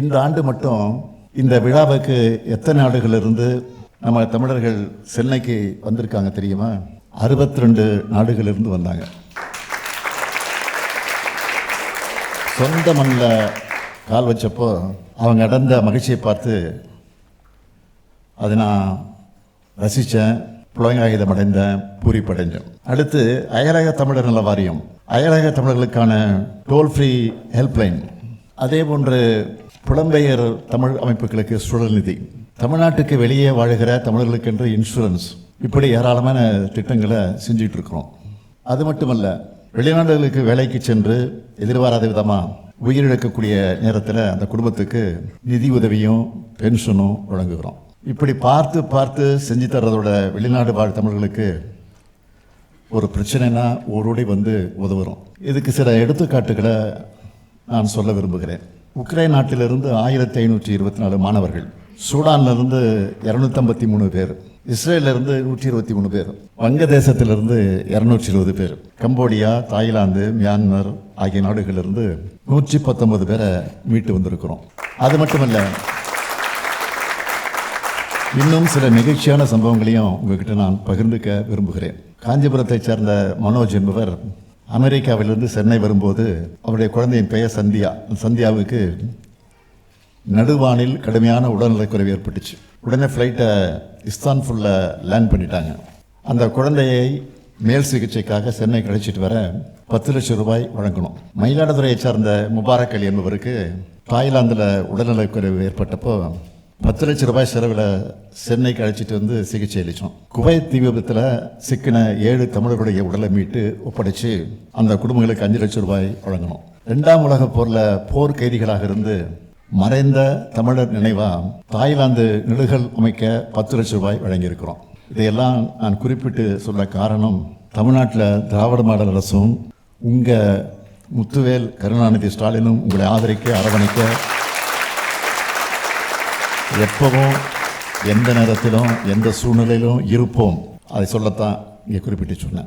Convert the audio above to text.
இந்த ஆண்டு மட்டும் இந்த விழாவுக்கு எத்தனை நாடுகளிலிருந்து நம்ம தமிழர்கள் சென்னைக்கு வந்திருக்காங்க தெரியுமா? அறுபத்தி ரெண்டு நாடுகளிலிருந்து வந்தாங்க. சொந்த மண்ணில் கால் வச்சப்போ அவங்க அடைந்த மகிழ்ச்சியை பார்த்து அதை நான் ரசித்தேன் புலங்காயுதம் அடைந்தேன் பூரிப்படைஞ்சேன் அடுத்து அயலக தமிழர் நல வாரியம். அயலக தமிழர்களுக்கான டோல் ஃப்ரீ ஹெல்ப்லைன் அதே போன்று புலம்பெயர் தமிழ் அமைப்புகளுக்கு சுழல் நிதி. தமிழ்நாட்டுக்கு வெளியே வாழுகிற தமிழர்களுக்கென்று இன்சூரன்ஸ் இப்படி ஏராளமான திட்டங்களை செஞ்சுட்டு இருக்கிறோம் அது மட்டுமல்ல வெளிநாடுகளுக்கு வேலைக்கு சென்று எதிர்பாராத விதமாக உயிரிழக்கக்கூடிய நேரத்தில் அந்த குடும்பத்துக்கு நிதி உதவியும் பென்ஷனும் வழங்குகிறோம். இப்படி பார்த்து பார்த்து செஞ்சு தர்றதோட வெளிநாடு வாழ் தமிழர்களுக்கு ஒரு பிரச்சனைனா ஓடோடி வந்து உதவுறோம். இதுக்கு சில எடுத்துக்காட்டுகளை நான் சொல்ல விரும்புகிறேன். உக்ரைன் நாட்டிலிருந்து ஆயிரத்தி ஐநூற்றி இருபத்தி நாலு மாணவர்கள். சூடான்லேருந்து இரநூத்தம்பத்தி மூணு பேர். இஸ்ரேலிருந்து நூற்றி இருபத்தி மூணு பேர். வங்கதேசத்திலிருந்து இரநூற்றி இருபது பேர். கம்போடியா தாய்லாந்து மியான்மர் ஆகிய நாடுகளிலிருந்து நூற்றி பத்தொன்பது பேரை மீட்டு வந்திருக்கிறோம். அது மட்டுமல்ல இன்னும் சில நிகழ்ச்சியான சம்பவங்களையும் உங்ககிட்ட நான் பகிர்ந்துக்க விரும்புகிறேன். காஞ்சிபுரத்தைச் சேர்ந்த மனோஜ் என்பவர் அமெரிக்காவிலிருந்து சென்னை வரும்போது அவருடைய குழந்தையின் பெயர் சந்தியா. சந்தியாவுக்கு நடுவானில் கடுமையான உடல்நலக்குறைவு ஏற்பட்டுச்சு. உடனே ஃப்ளைட்டை இஸ்தான்புல்ல லேண்ட் பண்ணிட்டாங்க. அந்த குழந்தையை மேல் சிகிச்சைக்காக சென்னை கிடைச்சிட்டு வர பத்து லட்சம் ரூபாய் வழங்கணும். மயிலாடுதுறையை சார்ந்த முபாரக் அலி என்பவருக்கு தாய்லாந்தில் உடல்நலக்குறைவு ஏற்பட்டப்போ பத்து லட்சம் ரூபாய் செலவில் சென்னைக்கு அழைச்சிட்டு வந்து சிகிச்சை அளித்தோம் குவைத் தீ விபத்தில் சிக்கின ஏழு தமிழர்களுடைய உடலை மீட்டு ஒப்படைச்சு அந்த குடும்பங்களுக்கு அஞ்சு லட்சம் ரூபாய் வழங்கணும் ரெண்டாம் உலக போரில் போர் கைதிகளாக இருந்து மறைந்த தமிழர் நினைவாக தாய்லாந்து நிலுகல் அமைக்க பத்து லட்சம் ரூபாய் வழங்கியிருக்கிறோம். இதையெல்லாம் நான் குறிப்பிட்டு சொல்ல காரணம் தமிழ்நாட்டில் திராவிட மாடல் அரசும் உங்கள் முத்துவேல் கருணாநிதி ஸ்டாலினும் உங்களை ஆதரிக்க அரவணைக்க எப்பவும் எந்த நேரத்திலும் எந்த சூழ்நிலையிலும் இருப்போம். அதை சொல்லத்தான் இங்கே குறிப்பிட்டு சொன்னேன்.